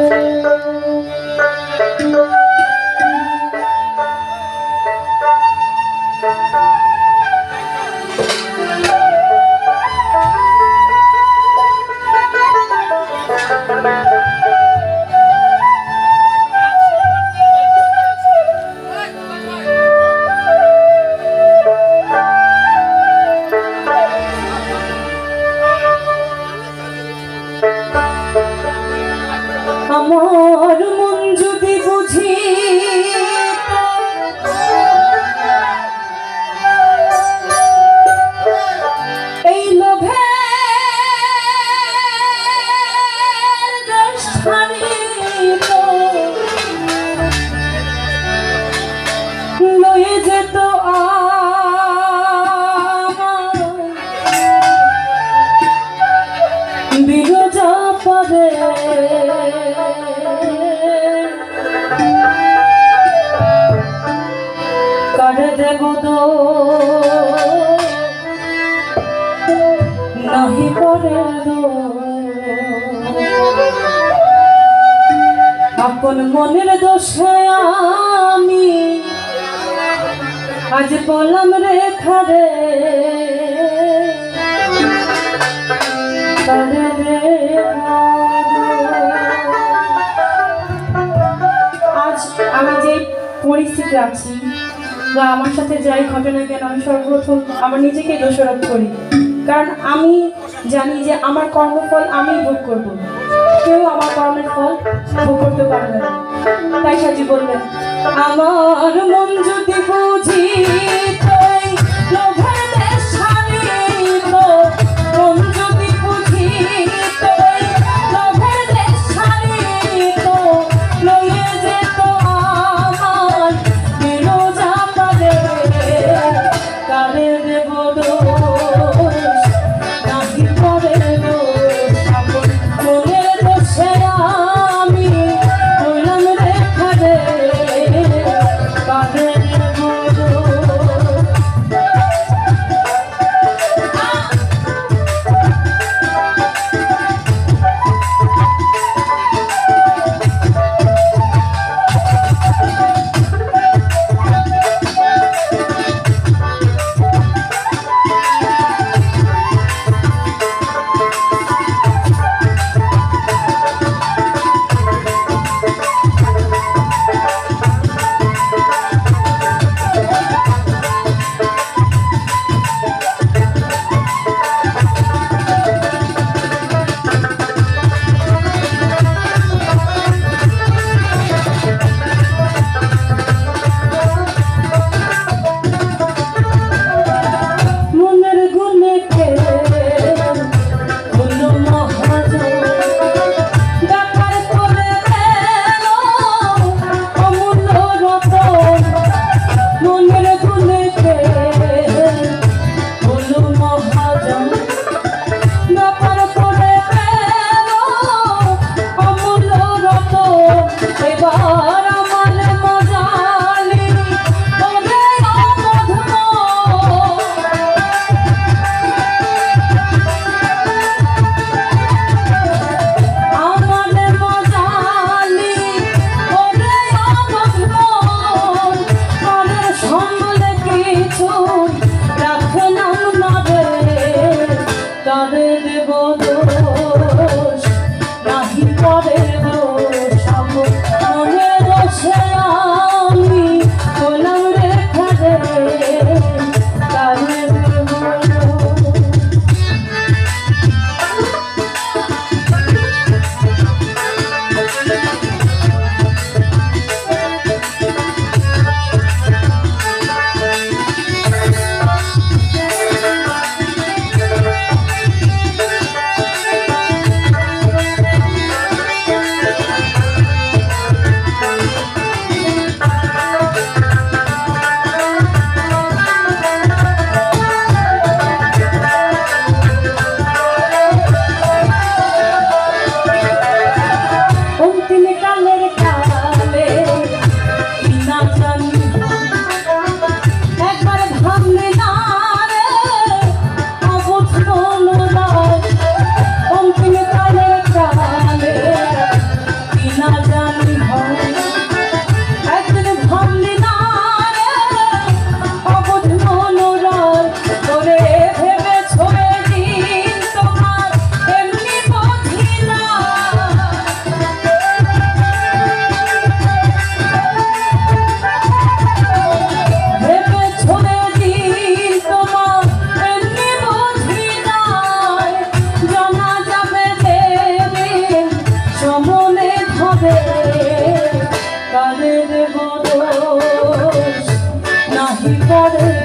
আমার দেব নাহি করে আপন মনের দোষে আমি আজ বললাম রে খারে আজ আমি যে পরিস্থিতি আছি বা আমার সাথে যাই ঘটনা কেন, আমি সর্বপ্রথম আমার নিজেকে দোষারোপ করি। কারণ আমি জানি যে আমার কর্মফল আমি ভোগ করব। কেউ আমার কর্মের ফল ভোগ করতে পারবে না। তাই সাজি বললেন আমার মন যদি বুঝি তাই father করে